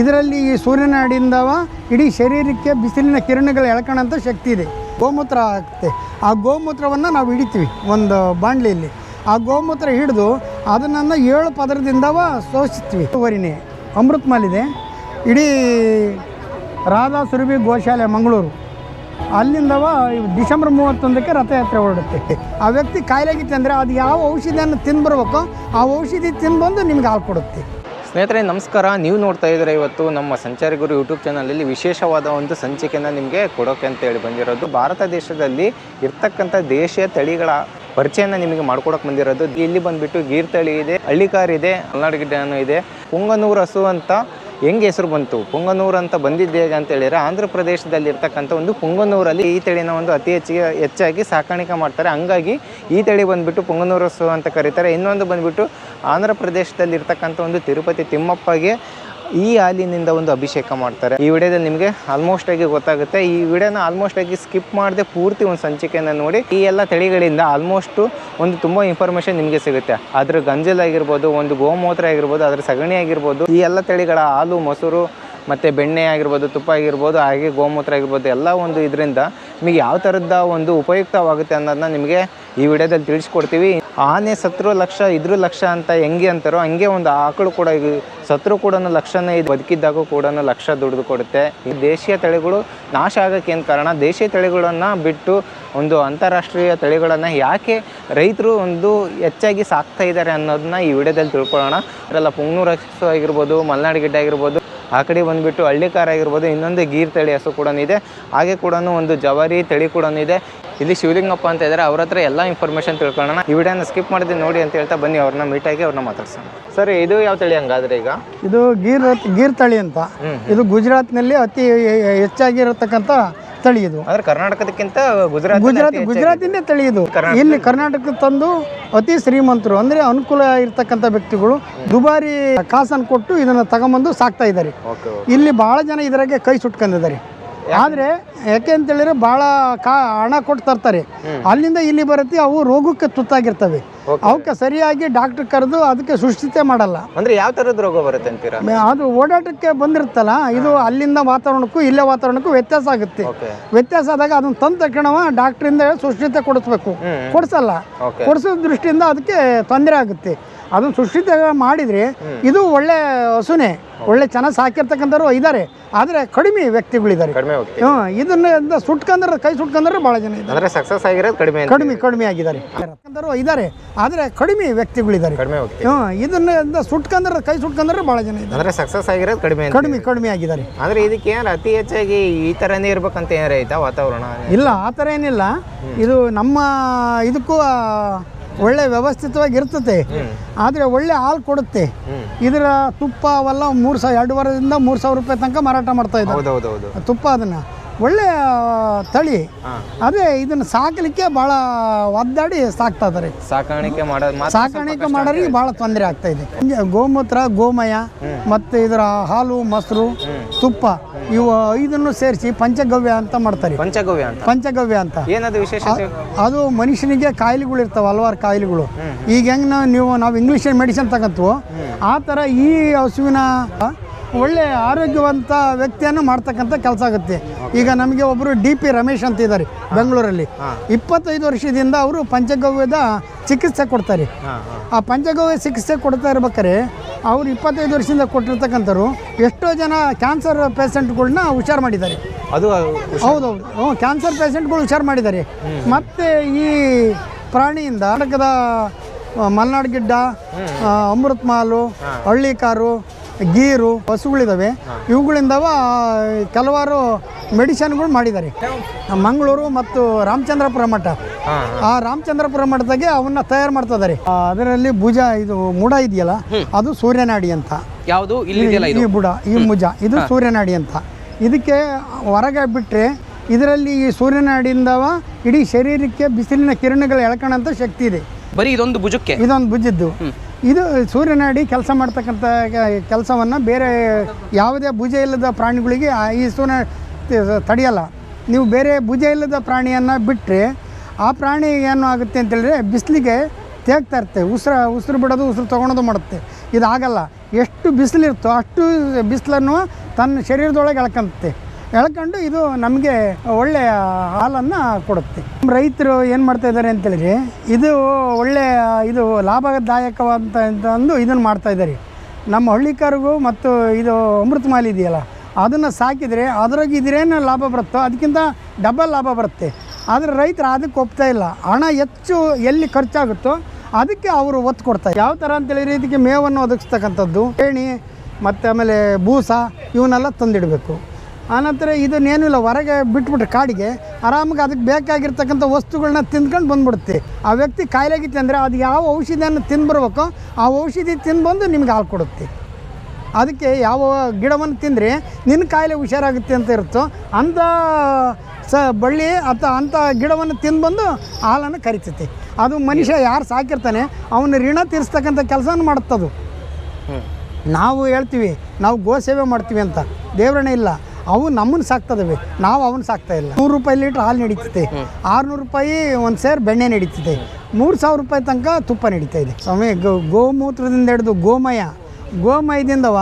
ಇದರಲ್ಲಿ ಈ ಸೂರ್ಯನಾಡಿಂದವ ಇಡೀ ಶರೀರಕ್ಕೆ ಬಿಸಿಲಿನ ಕಿರಣಗಳು ಎಳ್ಕೊಳ್ಳೋಂಥ ಶಕ್ತಿ ಇದೆ. ಗೋಮೂತ್ರ ಆಗುತ್ತೆ ಆ ಗೋಮೂತ್ರವನ್ನು ನಾವು ಹಿಡಿತೀವಿ ಒಂದು ಬಾಂಡ್ಲಿಯಲ್ಲಿ ಆ ಗೋಮೂತ್ರ ಹಿಡಿದು ಅದನ್ನು ಏಳು ಪದರದಿಂದವ ಶೋಷಿಸ್ತೀವಿ. ವರಿನೇ ಅಮೃತ್ ಮಾಲಿದೆ ಇಡೀ ರಾಧಾ ಸುರಭಿ ಗೋಶಾಲೆ ಮಂಗಳೂರು. ಅಲ್ಲಿಂದವ ಡಿಸೆಂಬರ್ ಮೂವತ್ತೊಂದಕ್ಕೆ ರಥಯಾತ್ರೆ ಹೊರಡುತ್ತೆ. ಆ ವ್ಯಕ್ತಿ ಕಾಯಿಲೆಗಿತ್ತು ಅಂದರೆ ಅದು ಯಾವ ಔಷಧಿಯನ್ನು ತಿಂದು ಆ ಔಷಧಿ ತಿಂದು ನಿಮ್ಗೆ ಹಾಲು ಕೊಡುತ್ತೆ. ಸ್ನೇಹಿತರೆ, ನಮಸ್ಕಾರ. ನೀವು ನೋಡ್ತಾ ಇದ್ದೀರಾ ಇವತ್ತು ನಮ್ಮ ಸಂಚಾರಿ ಗುರು ಯೂಟ್ಯೂಬ್ ಚಾನಲಲ್ಲಿ ವಿಶೇಷವಾದ ಒಂದು ಸಂಚಿಕೆಯನ್ನು ನಿಮಗೆ ಕೊಡೋಕೆ ಅಂತ ಹೇಳಿ ಬಂದಿರೋದು. ಭಾರತ ದೇಶದಲ್ಲಿ ಇರ್ತಕ್ಕಂಥ ದೇಶೀಯ ತಳಿಗಳ ಪರಿಚಯನ ನಿಮಗೆ ಮಾಡ್ಕೊಡಕ್ಕೆ ಬಂದಿರೋದು. ಇಲ್ಲಿ ಬಂದ್ಬಿಟ್ಟು ಗೀರ್ ತಳಿ ಇದೆ, ಹಳ್ಳಿಕಾರ್ ಇದೆ, ಮಲ್ನಾಡು ಇದೆ, ಪುಂಗನೂರು ಹಸು ಅಂತ ಹೆಂಗೆ ಹೆಸರು ಬಂತು? ಪುಂಗನೂರು ಅಂತ ಬಂದಿದ್ದೆ ಹೇಗೆ ಅಂತ ಹೇಳಿದ್ರೆ ಆಂಧ್ರ ಪ್ರದೇಶದಲ್ಲಿ ಇರ್ತಕ್ಕಂಥ ಒಂದು ಪುಂಗನೂರಲ್ಲಿ ಈ ತಳಿನ ಒಂದು ಅತಿ ಹೆಚ್ಚಿಗೆ ಹೆಚ್ಚಾಗಿ ಸಾಕಾಣಿಕೆ ಮಾಡ್ತಾರೆ. ಹಂಗಾಗಿ ಈ ತಳಿ ಬಂದ್ಬಿಟ್ಟು ಪುಂಗನೂರು ಹಸು ಅಂತ ಕರೀತಾರೆ. ಇನ್ನೊಂದು ಬಂದ್ಬಿಟ್ಟು ಆಂಧ್ರ ಪ್ರದೇಶದಲ್ಲಿ ಇರ್ತಕ್ಕಂಥ ಒಂದು ತಿರುಪತಿ ತಿಮ್ಮಪ್ಪಗೆ ಈ ಹಾಲಿನಿಂದ ಒಂದು ಅಭಿಷೇಕ ಮಾಡ್ತಾರೆ. ಈ ವಿಡಿಯೋದಲ್ಲಿ ನಿಮಗೆ ಆಲ್ಮೋಸ್ಟ್ ಆಗಿ ಗೊತ್ತಾಗುತ್ತೆ. ಈ ವಿಡಿಯೋನ ಆಲ್ಮೋಸ್ಟ್ ಆಗಿ ಸ್ಕಿಪ್ ಮಾಡದೆ ಪೂರ್ತಿ ಒಂದು ಸಂಚಿಕೆಯನ್ನು ನೋಡಿ. ಈ ಎಲ್ಲ ತಳಿಗಳಿಂದ ಆಲ್ಮೋಸ್ಟ್ ಒಂದು ತುಂಬ ಇನ್ಫಾರ್ಮೇಷನ್ ನಿಮಗೆ ಸಿಗುತ್ತೆ. ಅದ್ರ ಗಂಜಲ್ ಆಗಿರ್ಬೋದು, ಒಂದು ಗೋಮೂತ್ರ ಆಗಿರ್ಬೋದು, ಅದ್ರ ಸಗಣಿ ಆಗಿರ್ಬೋದು, ಈ ಎಲ್ಲ ತಳಿಗಳ ಹಾಲು, ಮೊಸರು, ಮತ್ತು ಬೆಣ್ಣೆ ಆಗಿರ್ಬೋದು, ತುಪ್ಪ ಆಗಿರ್ಬೋದು, ಹಾಗೆ ಗೋಮೂತ್ರ ಆಗಿರ್ಬೋದು, ಎಲ್ಲ ಒಂದು ಇದರಿಂದ ನಿಮಗೆ ಯಾವ ಥರದ ಒಂದು ಉಪಯುಕ್ತವಾಗುತ್ತೆ ಅನ್ನೋದನ್ನ ನಿಮಗೆ ಈ ವಿಡಿಯೋದಲ್ಲಿ ತಿಳಿಸ್ಕೊಡ್ತೀವಿ. ಆನೆ ಸತ್ರು ಲಕ್ಷ, ಇದ್ರ ಲಕ್ಷ ಅಂತ ಹೆಂಗೆ ಅಂತಾರೋ ಹಂಗೆ ಒಂದು ಆಕಳು ಕೂಡ ಸತ್ರು ಕೂಡ ಲಕ್ಷನ ಇದು. ಬದುಕಿದ್ದಾಗೂ ಕೂಡ ಲಕ್ಷ ದುಡಿದು ಕೊಡುತ್ತೆ. ಈ ದೇಶೀಯ ತಳಿಗಳು ನಾಶ ಆಗೋಕ್ಕೆ ಏನು ಕಾರಣ? ದೇಶೀಯ ತಳಿಗಳನ್ನು ಬಿಟ್ಟು ಒಂದು ಅಂತಾರಾಷ್ಟ್ರೀಯ ತಳಿಗಳನ್ನು ಯಾಕೆ ರೈತರು ಒಂದು ಹೆಚ್ಚಾಗಿ ಸಾಕ್ತಾ ಇದ್ದಾರೆ ಅನ್ನೋದನ್ನ ಈ ವಿಡಿಯೋದಲ್ಲಿ ತಿಳ್ಕೊಳ್ಳೋಣ. ಅದರೆಲ್ಲ ಪುಂಗ್ನೂರು ಆಗಿರ್ಬೋದು, ಮಲೆನಾಡು ಗಿಡ್ಡ ಆಗಿರ್ಬೋದು ಆ ಕಡೆ ಬಂದುಬಿಟ್ಟು ಹಳ್ಳಿಕಾರ ಆಗಿರ್ಬೋದು ಇನ್ನೊಂದು ಗೀರ್ ತಳಿ ಹಸು ಕೂಡ ಇದೆ. ಹಾಗೆ ಕೂಡ ಒಂದು ಜವಾರಿ ತಳಿ ಕೂಡ ಇದೆ. ಇಲ್ಲಿ ಶಿವಲಿಂಗಪ್ಪ ಅಂತ ಇದ್ದಾರೆ ಅವ್ರ ಹತ್ರ ಎಲ್ಲ ಇನ್ಫಾರ್ಮೇಷನ್ ತಿಳ್ಕೊಳ್ಳೋಣ. ಈ ವಿಡಿಯೋನ ಸ್ಕಿಪ್ ಮಾಡಿದ್ವಿ ನೋಡಿ ಅಂತ ಹೇಳ್ತಾ ಬನ್ನಿ ಅವ್ರನ್ನ ಮೀಟಾಗಿ ಅವ್ರನ್ನ ಮಾತಾಡ್ಸೋಣ. ಸರ್ ಇದು ಯಾವ ತಳಿ ಹಂಗಾದ್ರೆ ಈಗ? ಇದು ಗೀರ್ ಗೀರ್ ತಳಿ ಅಂತ. ಇದು ಗುಜರಾತ್ನಲ್ಲಿ ಅತಿ ಹೆಚ್ಚಾಗಿರತಕ್ಕಂಥ ತಳಿ ಇದು ಅಂದ್ರೆ ಕರ್ನಾಟಕದಕ್ಕಿಂತ ಗುಜರಾತ್ ಗುಜರಾತ್ ಗುಜರಾತಿಂದೇ ತಳಿ ಇದು ಇಲ್ಲಿ ಕರ್ನಾಟಕಕ್ಕೆ ತಂದು ಅತಿ ಶ್ರೀಮಂತರು ಅಂದ್ರೆ ಅನುಕೂಲ ಇರ್ತಕ್ಕಂಥ ವ್ಯಕ್ತಿಗಳು ದುಬಾರಿ ಕಾಸನ್ನು ಕೊಟ್ಟು ಇದನ್ನ ತಗೊಂಬಂದು ಸಾಕ್ತಾ ಇದ್ದಾರೆ. ಇಲ್ಲಿ ಬಹಳ ಜನ ಇದರಾಗೆ ಕೈ ಸುಟ್ಕೊಂಡಿದ್ದಾರೆ. ಆದ್ರೆ ಯಾಕೆ ಅಂತ ಭಾಳ ಬಹಳ ಕಾ ಹಣ ಕೊಟ್ಟು ತರ್ತಾರೆ. ಅಲ್ಲಿಂದ ಇಲ್ಲಿ ಬರುತ್ತೆ ಅವು ರೋಗಕ್ಕೆ ತುತ್ತಾಗಿರ್ತವೆ. ಅವಕ್ಕೆ ಸರಿಯಾಗಿ ಡಾಕ್ಟರ್ ಕರೆದು ಅದಕ್ಕೆ ಸುಶ್ಚಿತೆ ಮಾಡಲ್ಲ. ಅಂದ್ರೆ ಯಾವ ತರದ ರೋಗ ಬರುತ್ತೆ ಅಂತೀರಾ? ಅದು ಓಡಾಟಕ್ಕೆ ಬಂದಿರುತ್ತಲ್ಲ ಇದು ಅಲ್ಲಿಂದ ವಾತಾವರಣಕ್ಕೂ ಇಲ್ಲೇ ವಾತಾವರಣಕ್ಕೂ ವ್ಯತ್ಯಾಸ ಆಗುತ್ತೆ. ವ್ಯತ್ಯಾಸ ಆದಾಗ ಅದನ್ನ ತಂದ ಡಾಕ್ಟರ್ ಡಾಕ್ಟ್ರಿಂದ ಸುಶ್ಚಿತೆ ಕೊಡಿಸ್ಬೇಕು. ಕೊಡಿಸಲ್ಲ. ಕೊಡಿಸೋ ದೃಷ್ಟಿಯಿಂದ ಅದಕ್ಕೆ ತೊಂದರೆ ಆಗುತ್ತೆ. ಅದನ್ನ ಸುಶ್ರಿತ ಮಾಡಿದ್ರೆ ಇದು ಒಳ್ಳೆ ಹಸುನೆ ಒಳ್ಳೆ ಚೆನ್ನಾಗಿ ಸಾಕಿರ್ತಕ್ಕಂಥವ್ರು ಇದ್ದಾರೆ ಆದರೆ ಕಡಿಮೆ ವ್ಯಕ್ತಿಗಳಿದ್ದಾರೆ ಹ್ಞೂ ಇದನ್ನ ಸುಟ್ಕಂದ್ರೆ ಕೈ ಸುಟ್ಕಂದ್ರೆ ಭಾಳ ಜನ ಇದ್ದಾರೆ ಸಕ್ಸಸ್ ಆಗಿರೋದು ಕಡಿಮೆ ಕಡಿಮೆ ಕಡಿಮೆ ಆಗಿದ್ದಾರೆ. ಇದ್ದಾರೆ ಆದರೆ ಕಡಿಮೆ ವ್ಯಕ್ತಿಗಳಿದ್ದಾರೆ ಹ್ಞೂ ಇದನ್ನ ಸುಟ್ಕಂದ್ರೆ ಕೈ ಸುಟ್ಕಂದ್ರೆ ಭಾಳ ಜನ ಇದ್ದಾರೆ ಸಕ್ಸಸ್ ಆಗಿರೋದು ಕಡಿಮೆ ಕಡಿಮೆ ಕಡಿಮೆ ಆಗಿದ್ದಾರೆ. ಆದರೆ ಇದಕ್ಕೆ ಏನಾರ ಅತಿ ಹೆಚ್ಚಾಗಿ ಈ ಥರನೇ ಇರ್ಬೇಕಂತ ಏನಾರ ಐತಾ ವಾತಾವರಣ? ಇಲ್ಲ ಆ ಥರ ಏನಿಲ್ಲ. ಇದು ನಮ್ಮ ಇದಕ್ಕೂ ಒಳ್ಳೆ ವ್ಯವಸ್ಥಿತವಾಗಿ ಇರ್ತದೆ ಆದರೆ ಒಳ್ಳೆ ಹಾಲು ಕೊಡುತ್ತೆ. ಇದರ ತುಪ್ಪ ಅವೆಲ್ಲ ಮೂರು ಸಾವಿರ ಎರಡೂವರೆದಿಂದ ಮೂರು ಸಾವಿರ ರೂಪಾಯಿ ತನಕ ಮಾರಾಟ ಮಾಡ್ತಾ ಇದ್ದಾರೆ. ತುಪ್ಪ ಅದನ್ನು. ಒಳ್ಳೆ ತಳಿ. ಅದೇ ಇದನ್ನು ಸಾಕಲಿಕ್ಕೆ ಭಾಳ ಒದ್ದಾಡಿ ಸಾಕ್ತಾ ಇದ್ದಾರೆ. ಸಾಕಾಣಿಕೆ ಸಾಕಾಣಿಕೆ ಮಾಡೋರಿಗೆ ಭಾಳ ತೊಂದರೆ ಆಗ್ತಾ ಇದೆ. ಗೋಮೂತ್ರ ಗೋಮಯ ಮತ್ತು ಇದರ ಹಾಲು ಮೊಸರು ತುಪ್ಪ ಇವು ಐದನ್ನು ಸೇರಿಸಿ ಪಂಚಗವ್ಯ ಅಂತ ಮಾಡ್ತಾರೆ. ಪಂಚಗವ್ಯ ಅಂತ? ಪಂಚಗವ್ಯ ಅಂತ. ಏನದು ವಿಶೇಷ ಅದು ಮನುಷ್ಯನಿಗೆ ಕಾಯಿಲೆಗಳು ಇರ್ತಾವೆ ಹಲವಾರು ಕಾಯಿಲೆಗಳು. ಈಗ ಹೆಂಗೆ ನಾವು ನೀವು ನಾವು ಇಂಗ್ಲಿಷ್ ಮೆಡಿಸಿನ್ ತಗತ್ವು ಆ ಥರ ಈ ಹಸುವಿನ ಒಳ್ಳೆ ಆರೋಗ್ಯವಂತ ವ್ಯಕ್ತಿಯನ್ನು ಮಾಡ್ತಕ್ಕಂಥ ಕೆಲಸ ಆಗುತ್ತೆ. ಈಗ ನಮಗೆ ಒಬ್ಬರು ಡಿ ಪಿ ರಮೇಶ್ ಅಂತ ಇದ್ದಾರೆ ಬೆಂಗಳೂರಲ್ಲಿ. ಇಪ್ಪತ್ತೈದು ವರ್ಷದಿಂದ ಅವರು ಪಂಚಗವ್ಯದ ಚಿಕಿತ್ಸೆ ಕೊಡ್ತಾರೆ. ಆ ಪಂಚಗವ್ಯ ಚಿಕಿತ್ಸೆ ಕೊಡ್ತಾ ಇರ್ಬೇಕಾದ್ರೆ ಅವ್ರು ಇಪ್ಪತ್ತೈದು ವರ್ಷದಿಂದ ಕೊಟ್ಟಿರ್ತಕ್ಕಂಥವ್ರು ಎಷ್ಟೋ ಜನ ಕ್ಯಾನ್ಸರ್ ಪೇಷಂಟ್ಗಳನ್ನ ಹುಷಾರು ಮಾಡಿದ್ದಾರೆ. ಅದು ಹೌದೌದು. ಹ್ಞೂ ಕ್ಯಾನ್ಸರ್ ಪೇಷಂಟ್ಗಳು ಹುಷಾರು ಮಾಡಿದ್ದಾರೆ. ಮತ್ತು ಈ ಪ್ರಾಣಿಯಿಂದ ಕರ್ನಾಟಕದ ಮಲ್ನಾಡ್ ಗಿಡ್ಡ ಅಮೃತ್ ಮಾಲು ಹಳ್ಳಿಕಾರು ಗೀರು ಹಸುಗಳಿದ್ದಾವೆ ಇವುಗಳಿಂದವ ಕೆಲವಾರು ಮೆಡಿಷನ್ಗಳು ಮಾಡಿದ್ದಾರೆ. ಮಂಗಳೂರು ಮತ್ತು ರಾಮಚಂದ್ರಪುರ ಮಠ. ಆ ರಾಮಚಂದ್ರಪುರ ಮಠದಾಗೆ ಅವನ್ನ ತಯಾರು ಮಾಡ್ತಾ ಇದ್ದಾರೆ. ಅದರಲ್ಲಿ ಭುಜ ಇದು ಮುಡ ಇದೆಯಲ್ಲ ಅದು ಸೂರ್ಯನಾಡಿ ಅಂತ. ಯಾವುದು? ಈ ಬುಡ ಈ ಮುಜ ಇದು ಸೂರ್ಯನಾಡಿ ಅಂತ. ಇದಕ್ಕೆ ಹೊರಗೆ ಬಿಟ್ಟರೆ ಇದರಲ್ಲಿ ಈ ಸೂರ್ಯನಾಡಿಯಿಂದವ ಇಡೀ ಶರೀರಕ್ಕೆ ಬಿಸಿಲಿನ ಕಿರಣಗಳು ಎಳ್ಕೊಳ್ಳೋಂಥ ಶಕ್ತಿ ಇದೆ. ಬರೀ ಇದೊಂದು ಭುಜಕ್ಕೆ? ಇದೊಂದು ಭುಜದ್ದು. ಇದು ಸೂರ್ಯನಾಡಿ ಕೆಲಸ ಮಾಡ್ತಕ್ಕಂಥ ಕೆಲಸವನ್ನು ಬೇರೆ ಯಾವುದೇ ಭುಜ ಇಲ್ಲದ ಪ್ರಾಣಿಗಳಿಗೆ ಈ ಸೂರ್ಯ ತಡೆಯಲ್ಲ. ನೀವು ಬೇರೆ ಭುಜ ಇಲ್ಲದ ಪ್ರಾಣಿಯನ್ನು ಬಿಟ್ಟರೆ ಆ ಪ್ರಾಣಿ ಏನು ಆಗುತ್ತೆ ಅಂತೇಳಿದ್ರೆ ಬಿಸಿಲಿಗೆ ತೇಗ್ತಾ ಇರುತ್ತೆ. ಉಸಿರು ಉಸಿರು ಬಿಡೋದು, ಉಸಿರು ತೊಗೊಳೋದು ಮಾಡುತ್ತೆ. ಇದಾಗಲ್ಲ ಎಷ್ಟು ಬಿಸಿಲಿರುತ್ತೋ ಅಷ್ಟು ಬಿಸಿಲನ್ನು ತನ್ನ ಶರೀರದೊಳಗೆ ಎಳ್ಕೊಂತೆ ಎಳ್ಕೊಂಡು ಇದು ನಮಗೆ ಒಳ್ಳೆಯ ಹಾಲನ್ನು ಕೊಡುತ್ತೆ. ರೈತರು ಏನು ಮಾಡ್ತಾ ಇದ್ದಾರೆ ಅಂತೇಳಿದ್ರೆ ಇದು ಒಳ್ಳೆಯ, ಇದು ಲಾಭದಾಯಕವಾದಂಥ ಅಂತಂದು ಇದನ್ನು ಮಾಡ್ತಾ ಇದ್ದಾರೆ. ನಮ್ಮ ಹಳ್ಳಿಕಾರಿಗೂ ಮತ್ತು ಇದು ಅಮೃತಮಾಲಿ ಇದೆಯಲ್ಲ, ಅದನ್ನು ಸಾಕಿದರೆ ಅದ್ರಾಗ ಇದ್ರೇನು ಲಾಭ ಬರುತ್ತೋ ಅದಕ್ಕಿಂತ ಡಬಲ್ ಲಾಭ ಬರುತ್ತೆ. ಆದರೆ ರೈತರು ಅದಕ್ಕೆ ಒಪ್ತಾ ಇಲ್ಲ. ಹಣ ಹೆಚ್ಚು ಎಲ್ಲಿ ಖರ್ಚಾಗುತ್ತೋ ಅದಕ್ಕೆ ಅವರು ಒತ್ತು ಕೊಡ್ತಾರೆ ಯಾವ ಥರ ಅಂತೇಳಿದ್ರೆ ಇದಕ್ಕೆ ಮೇವನ್ನು ಒದಗಿಸ್ತಕ್ಕಂಥದ್ದು, ಏಣಿ, ಮತ್ತು ಆಮೇಲೆ ಬೂಸ, ಇವನ್ನೆಲ್ಲ ತಂದಿಡಬೇಕು. ಆನಂತರ ಇದನ್ನೇನಿಲ್ಲ ಹೊರಗೆ ಬಿಟ್ಬಿಟ್ರೆ ಕಾಡಿಗೆ. ಆರಾಮಾಗಿ ಅದಕ್ಕೆ ಬೇಕಾಗಿರ್ತಕ್ಕಂಥ ವಸ್ತುಗಳನ್ನ ತಿಂದ್ಕೊಂಡು ಬಂದ್ಬಿಡುತ್ತೆ. ಆ ವ್ಯಕ್ತಿ ಕಾಯಿಲೆಗಿತ್ತು ಅಂದರೆ ಅದು ಯಾವ ಔಷಧಿಯನ್ನು ತಿಂದ್ಬರ್ಬೇಕು ಆ ಔಷಧಿ ತಿಂದು ನಿಮ್ಗೆ ಹಾಲು ಕೊಡುತ್ತೆ. ಅದಕ್ಕೆ ಯಾವ ಗಿಡವನ್ನು ತಿಂದರೆ ನಿನ್ನ ಕಾಯಿಲೆ ಹುಷಾರಾಗುತ್ತೆ ಅಂತ ಇರುತ್ತೋ ಅಂಥ ಸ ಬಳ್ಳಿ ಅಥವಾ ಅಂಥ ಗಿಡವನ್ನು ತಿಂದು ಹಾಲನ್ನು ಕರಿತೈತಿ. ಅದು ಮನುಷ್ಯ ಯಾರು ಸಾಕಿರ್ತಾನೆ ಅವನ ಋಣ ತೀರಿಸ್ತಕ್ಕಂಥ ಕೆಲಸನ ಮಾಡುತ್ತದು. ನಾವು ಹೇಳ್ತೀವಿ ನಾವು ಗೋ ಸೇವೆ ಮಾಡ್ತೀವಿ ಅಂತ. ದೇವ್ರಣ ಇಲ್ಲ. ಅವು ನಮ್ಮನ್ನು ಸಾಕ್ತದವೆ ನಾವು ಅವನ್ನ ಸಾಕ್ತಾ ಇಲ್ಲ. ನೂರು ರೂಪಾಯಿ ಲೀಟ್ರ್ ಹಾಲು ನಡೀತದೆ. ಆರುನೂರು ರೂಪಾಯಿ ಒಂದು ಸೇರ್ ಬೆಣ್ಣೆ ನಡೀತದೆ. ಮೂರು ಸಾವಿರ ರೂಪಾಯಿ ತನಕ ತುಪ್ಪ ನಡೀತಾ ಇದೆ. ಸ್ವಾಮಿ ಗೋ ಗೋಮೂತ್ರದಿಂದ ಹಿಡಿದು ಗೋಮಯ. ಗೋಮಯದಿಂದವ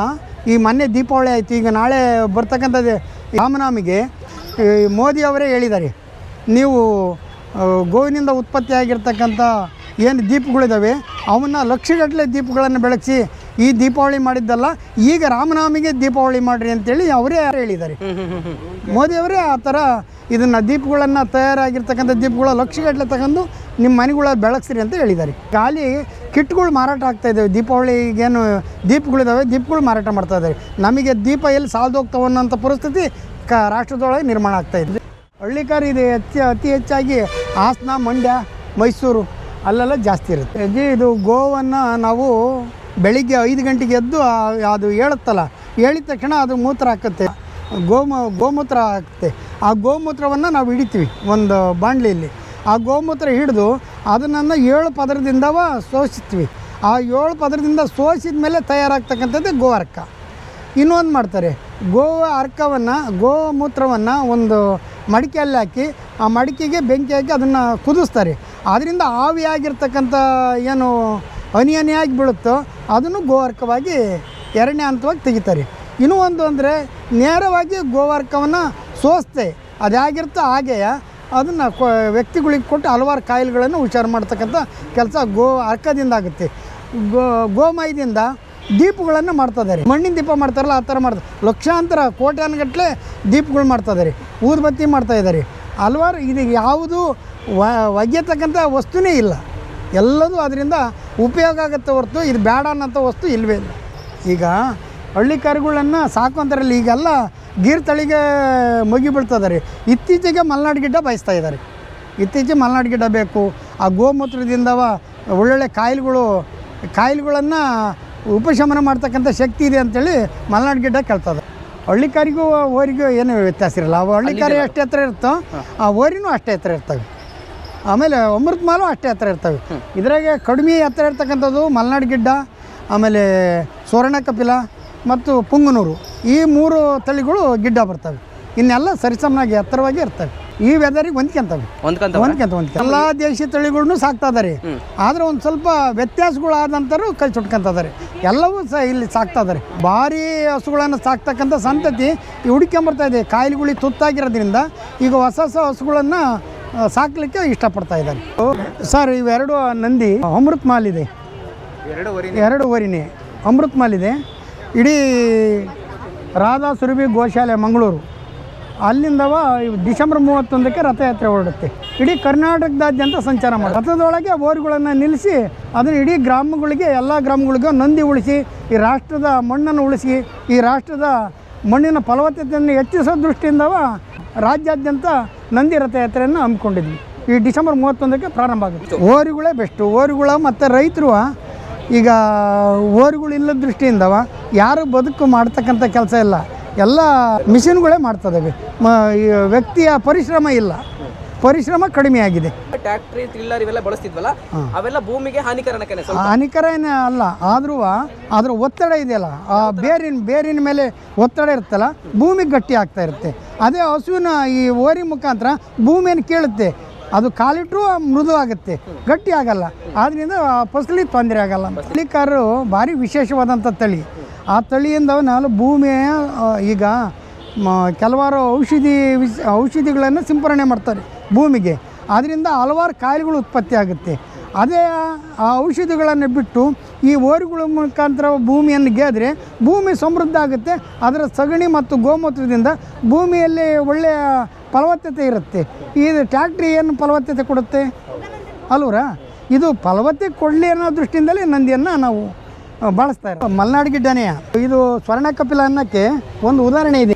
ಈ ಮೊನ್ನೆ ದೀಪಾವಳಿ ಆಯಿತು. ಈಗ ನಾಳೆ ಬರ್ತಕ್ಕಂಥದ್ದು ರಾಮನಾಮಿಗೆ ಮೋದಿ ಅವರೇ ಹೇಳಿದ್ದಾರೆ. ನೀವು ಗೋವಿನಿಂದ ಉತ್ಪತ್ತಿಯಾಗಿರ್ತಕ್ಕಂಥ ಏನು ದೀಪಗಳಿದ್ದಾವೆ ಅವನ್ನ ಲಕ್ಷಗಟ್ಟಲೆ ದೀಪಗಳನ್ನು ಬೆಳಗಿಸಿ ಈ ದೀಪಾವಳಿ ಮಾಡಿದ್ದಲ್ಲ, ಈಗ ರಾಮನಾಮಿಗೆ ದೀಪಾವಳಿ ಮಾಡ್ರಿ ಅಂತೇಳಿ ಅವರೇ ಹೇಳಿದ್ದಾರೆ. ಮೋದಿಯವರೇ ಆ ಥರ ಇದನ್ನು ದೀಪಗಳನ್ನು ತಯಾರಾಗಿರ್ತಕ್ಕಂಥ ದೀಪಗಳ ಲಕ್ಷಗಟ್ಟಲೆ ತಗೊಂಡು ನಿಮ್ಮ ಮನೆಗಳ ಬೆಳಗ್ಸಿರಿ ಅಂತ ಹೇಳಿದ್ದಾರೆ. ಖಾಲಿ ಕಿಟ್ಗಳು ಮಾರಾಟ ಆಗ್ತಾ ಇದ್ದಾವೆ ದೀಪಾವಳಿಗೇನು ದೀಪಗಳಿದ್ದಾವೆ ದೀಪಗಳು ಮಾರಾಟ ಮಾಡ್ತಾ ಇದ್ದಾರೆ ನಮಗೆ ದೀಪ ಎಲ್ಲಿ ಸಾಲದು ಹೋಗ್ತಾವೆ ಅನ್ನೋಂಥ ಪರಿಸ್ಥಿತಿ ಕ ರಾಷ್ಟ್ರದೊಳಗೆ ನಿರ್ಮಾಣ ಆಗ್ತಾ ಇದೆ. ಹಳ್ಳಿಕಾರಿ ಇದೆ ಹೆಚ್ಚು ಅತಿ ಹೆಚ್ಚಾಗಿ ಹಾಸನ, ಮಂಡ್ಯ, ಮೈಸೂರು ಅಲ್ಲೆಲ್ಲ ಜಾಸ್ತಿ ಇರುತ್ತೆ. ಇದು ಇದು ಗೋವನ್ನು ನಾವು ಬೆಳಿಗ್ಗೆ ಐದು ಗಂಟೆಗೆ ಎದ್ದು ಅದು ಹೇಳುತ್ತಲ್ಲ ಹೇಳಿದ ತಕ್ಷಣ ಅದು ಮೂತ್ರ ಹಾಕುತ್ತೆ. ಗೋಮ, ಗೋಮೂತ್ರ ಹಾಕುತ್ತೆ. ಆ ಗೋಮೂತ್ರವನ್ನು ನಾವು ಹಿಡಿತೀವಿ ಒಂದು ಬಾಣಲಿಯಲ್ಲಿ. ಆ ಗೋಮೂತ್ರ ಹಿಡಿದು ಅದನ್ನು ಏಳು ಪದರದಿಂದವ ಸೋಸಿಸ್ತೀವಿ ಆ ಏಳು ಪದರದಿಂದ ಸೋಸಿದ ಮೇಲೆ ತಯಾರಾಗ್ತಕ್ಕಂಥದ್ದು ಗೋ ಅರ್ಕ ಇನ್ನೊಂದು ಮಾಡ್ತಾರೆ ಗೋ ಅರ್ಕವನ್ನು, ಗೋಮೂತ್ರವನ್ನು ಒಂದು ಮಡಿಕೆಯಲ್ಲಿ ಹಾಕಿ, ಆ ಮಡಿಕೆಗೆ ಬೆಂಕಿ ಹಾಕಿ ಅದನ್ನು ಕುದಿಸ್ತಾರೆ. ಅದರಿಂದ ಆವಿಯಾಗಿರ್ತಕ್ಕಂಥ ಏನು ಹನಿ ಹನಿಯಾಗಿ ಬೀಳುತ್ತೋ ಅದನ್ನು ಗೋವರ್ಕವಾಗಿ ಎರಡನೇ ಹಂತವಾಗಿ ತೆಗಿತಾರೆ. ಇನ್ನೂ ಒಂದು ಅಂದರೆ ನೇರವಾಗಿ ಗೋವಾರ್ಕವನ್ನು ಸೋಸ್ತೆ. ಅದಾಗಿರುತ್ತೋ ಹಾಗೆಯೇ ಅದನ್ನು ಕೊ ವ್ಯಕ್ತಿಗಳಿಗೆ ಕೊಟ್ಟು ಹಲವಾರು ಕಾಯಿಲೆಗಳನ್ನು ಹುಷಾರು ಮಾಡ್ತಕ್ಕಂಥ ಕೆಲಸ ಗೋ ಅರ್ಕದಿಂದ ಆಗುತ್ತೆ. ಗೋ ಗೋಮಯದಿಂದ ದೀಪಗಳನ್ನು ಮಾಡ್ತಾ ಇದ್ದಾರೆ ಮಣ್ಣಿನ ದೀಪ ಮಾಡ್ತಾರಲ್ಲ ಆ ಥರ ಮಾಡ್ತಾರೆ ಲಕ್ಷಾಂತರ ಕೋಟ್ಯಾನುಗಟ್ಟಲೆ ದೀಪಗಳು ಮಾಡ್ತಾ ಇದ್ದಾರೆ ಊದುಬತ್ತಿ ಮಾಡ್ತಾ ಇದ್ದಾರೆ. ಹಲವಾರು ಇದು ಯಾವುದು ಒಗೆಯತಕ್ಕಂಥ ವಸ್ತುನೇ ಇಲ್ಲ. ಎಲ್ಲದೂ ಅದರಿಂದ ಉಪಯೋಗ ಆಗುತ್ತೆ ಹೊರತು ಇದು ಬೇಡ ಅನ್ನೋಂಥ ವಸ್ತು ಇಲ್ಲವೇ ಇಲ್ಲ. ಈಗ ಹಳ್ಳಿ ಕರುಗಳನ್ನು ಸಾಕುವಂಥರಲ್ಲಿ ಈಗೆಲ್ಲ ಗೀರ್ ತಳಿಗೆ ಮುಗಿ ರೀ ಇತ್ತೀಚೆಗೆ ಮಲೆನಾಡು ಗಿಡ್ಡ ಬಯಸ್ತಾ ಇದ್ದಾರೆ ಇತ್ತೀಚೆಗೆ ಮಲೆನಾಡು ಗಿಡ್ಡ ಬೇಕು. ಆ ಗೋಮೂತ್ರದಿಂದವ ಒಳ್ಳೊಳ್ಳೆ ಕಾಯಿಲೆಗಳು ಕಾಯಿಲೆಗಳನ್ನು ಉಪಶಮನ ಮಾಡ್ತಕ್ಕಂಥ ಶಕ್ತಿ ಇದೆ ಅಂತೇಳಿ ಮಲೆನಾಡು ಗಿಡ್ಡ ಕೇಳ್ತದೆ. ಹಳ್ಳಿಕಾರಿಗೂ ಓರಿಗೂ ಏನು ವ್ಯತ್ಯಾಸ ಇರಲ್ಲ. ಅವು ಹಳ್ಳಿಕಾರಿ ಎಷ್ಟು ಹತ್ರ ಇರುತ್ತೋ ಆ ಓರಿನೂ ಅಷ್ಟೇ ಹತ್ರ ಇರ್ತವೆ. ಆಮೇಲೆ ಅಮೃತ ಮಾಲು ಅಷ್ಟೇ ಹತ್ರ ಇರ್ತವೆ. ಇದ್ರಾಗೆ ಕಡಿಮೆ ಹತ್ರ ಇರ್ತಕ್ಕಂಥದ್ದು ಮಲೆನಾಡು ಗಿಡ್ಡ ಆಮೇಲೆ ಸುವರ್ಣ ಕಪಿಲ ಮತ್ತು ಪುಂಗನೂರು. ಈ ಮೂರು ತಳಿಗಳು ಗಿಡ್ಡ ಬರ್ತವೆ. ಇನ್ನೆಲ್ಲ ಸರಿಸಮನಾಗಿ ಎತ್ತರವಾಗಿ ಇರ್ತವೆ. ಈ ವೆದರಿಗೆ ಹೊಂದ್ಕೊಂತವೆ. ಹೊಂದ್ಕಂತ ಹೊಂದ್ಕೊಂತ ಹೊಂದ್ಕೊಂತ. ಎಲ್ಲ ದೇಶಿ ತಳಿಗಳ್ನು ಸಾಕ್ತಾ ಇದಾರೆ. ಆದ್ರೆ ಒಂದು ಸ್ವಲ್ಪ ವ್ಯತ್ಯಾಸಗಳಾದಂಥರು ಕೈ ಸುಟ್ಕೊಂತಿದ್ದಾರೆ ಎಲ್ಲವೂ ಸಹ ಇಲ್ಲಿ ಸಾಕ್ತಾ ಇದ್ದಾರೆ ಭಾರಿ ಹಸುಗಳನ್ನು ಸಾಕ್ತಕ್ಕಂಥ ಸಂತತಿ ಹುಡುಕೊಂಬರ್ತಾ ಇದೆ. ಕಾಯಿಲೆಗಳಿಗೆ ತುತ್ತಾಗಿರೋದ್ರಿಂದ ಈಗ ಹೊಸ ಹೊಸ ಹಸುಗಳನ್ನು ಸಾಕ್ಲಿಕ್ಕೆ ಇಷ್ಟಪಡ್ತಾ ಇದ್ದಾರೆ. ಸರ್ ಇವೆರಡು ನಂದಿ ಅಮೃತ್ ಮಾಲ್ ಇದೆ. ಎರಡು ವರಿನಿ ಅಮೃತ್ ಮಾಲ್ ಇದೆ. ಇಡೀ ರಾಧಾ ಸುರಭಿ ಗೋಶಾಲೆ ಮಂಗಳೂರು. ಅಲ್ಲಿಂದವ ಡಿಸೆಂಬರ್ ಮೂವತ್ತೊಂದಕ್ಕೆ ರಥಯಾತ್ರೆ ಹೊರಡುತ್ತೆ. ಇಡೀ ಕರ್ನಾಟಕದಾದ್ಯಂತ ಸಂಚಾರ ಮಾಡಿ ರಥದೊಳಗೆ ಓರಿಗಳನ್ನು ನಿಲ್ಲಿಸಿ ಅದನ್ನು ಇಡೀ ಗ್ರಾಮಗಳಿಗೆ ಎಲ್ಲ ಗ್ರಾಮಗಳಿಗೂ ನಂದಿ ಉಳಿಸಿ ಈ ರಾಷ್ಟ್ರದ ಮಣ್ಣನ್ನು ಉಳಿಸಿ ಈ ರಾಷ್ಟ್ರದ ಮಣ್ಣಿನ ಫಲವತ್ತತೆಯನ್ನು ಹೆಚ್ಚಿಸೋ ದೃಷ್ಟಿಯಿಂದವ ರಾಜ್ಯಾದ್ಯಂತ ನಂದಿ ರಥಯಾತ್ರೆಯನ್ನು ಹಮ್ಮಿಕೊಂಡಿದ್ವಿ. ಈ ಡಿಸೆಂಬರ್ ಮೂವತ್ತೊಂದಕ್ಕೆ ಪ್ರಾರಂಭ ಆಗುತ್ತೆ. ಓರಿಗಳೇ ಬೆಸ್ಟು. ಓರಿಗಳ ಮತ್ತು ರೈತರು ಈಗ ಓರಿಗಳು ಇಲ್ಲದ ದೃಷ್ಟಿಯಿಂದವ ಯಾರು ಬದುಕು ಮಾಡ್ತಕ್ಕಂಥ ಕೆಲಸ ಇಲ್ಲ. ಎಲ್ಲ ಮಿಷಿನ್ಗಳೇ ಮಾಡ್ತದವೆ. ವ್ಯಕ್ತಿಯ ಪರಿಶ್ರಮ ಇಲ್ಲ. ಪರಿಶ್ರಮ ಕಡಿಮೆ ಆಗಿದೆ. ಟ್ಯಾಕ್ಟ್ರಿ ಟಿಲ್ಲರ್ ಇವೆಲ್ಲ ಬಳಸ್ತಿದ್ವಲ್ಲ? ಅವೆಲ್ಲ ಭೂಮಿಗೆ ಹಾನಿಕರ ಏನೇ ಅಲ್ಲ ಆದರೂ ಅದರ ಒತ್ತಡ ಇದೆಯಲ್ಲ ಆ ಬೇರಿನ ಬೇರಿನ ಮೇಲೆ ಒತ್ತಡ ಇರುತ್ತಲ್ಲ ಭೂಮಿ ಗಟ್ಟಿ ಆಗ್ತಾ ಇರುತ್ತೆ. ಅದೇ ಹಸುವಿನ ಈ ಓರಿ ಮುಖಾಂತರ ಭೂಮಿಯನ್ನು ಕೇಳುತ್ತೆ. ಅದು ಕಾಲಿಟ್ಟರು ಮೃದು ಆಗುತ್ತೆ ಗಟ್ಟಿ ಆಗಲ್ಲ. ಆದ್ದರಿಂದ ಆ ಫಸಲಿಗೆ ತೊಂದರೆ ಆಗಲ್ಲ. ಹಳ್ಳಿಕಾರರು ಭಾರಿ ವಿಶೇಷವಾದಂಥ ತಳಿ. ಆ ತಳಿಯಿಂದ ನಾವು ಭೂಮಿಯ ಈಗ ಕೆಲವಾರು ಔಷಧಿ ಔಷಧಿಗಳನ್ನು ಸಿಂಪರಣೆ ಮಾಡ್ತಾರೆ. ಭೂಮಿಗೆ. ಅದರಿಂದ ಹಲವಾರು ಕಾಯಿಲೆಗಳು ಉತ್ಪತ್ತಿ ಆಗುತ್ತೆ ಅದೇ, ಆ ಔಷಧಿಗಳನ್ನು ಬಿಟ್ಟು ಈ ಓರಿಗಳ ಮುಖಾಂತರ ಭೂಮಿಯನ್ನು ಗೆದ್ರೆ ಭೂಮಿ ಸಮೃದ್ಧ ಆಗುತ್ತೆ. ಅದರ ಸಗಣಿ ಮತ್ತು ಗೋಮೂತ್ರದಿಂದ ಭೂಮಿಯಲ್ಲಿ ಒಳ್ಳೆಯ ಫಲವತ್ತತೆ ಇರುತ್ತೆ. ಇದು ಟ್ಯಾಕ್ಟ್ರಿ ಏನು ಫಲವತ್ತತೆ ಕೊಡುತ್ತೆ? ಅಲ್ವರ ಇದು ಫಲವತ್ತೆ ಕೊಡಲಿ ಅನ್ನೋ ದೃಷ್ಟಿಯಿಂದಲೇ ನಂದಿಯನ್ನು ನಾವು ಬಳಸ್ತಾ ಇರೋದು. ಮಲೆನಾಡು ಗಿಡ್ಡನೆಯ ಇದು ಸ್ವರ್ಣ ಕಪಿಲ ಅನ್ನೋಕ್ಕೆ ಒಂದು ಉದಾಹರಣೆ ಇದೆ.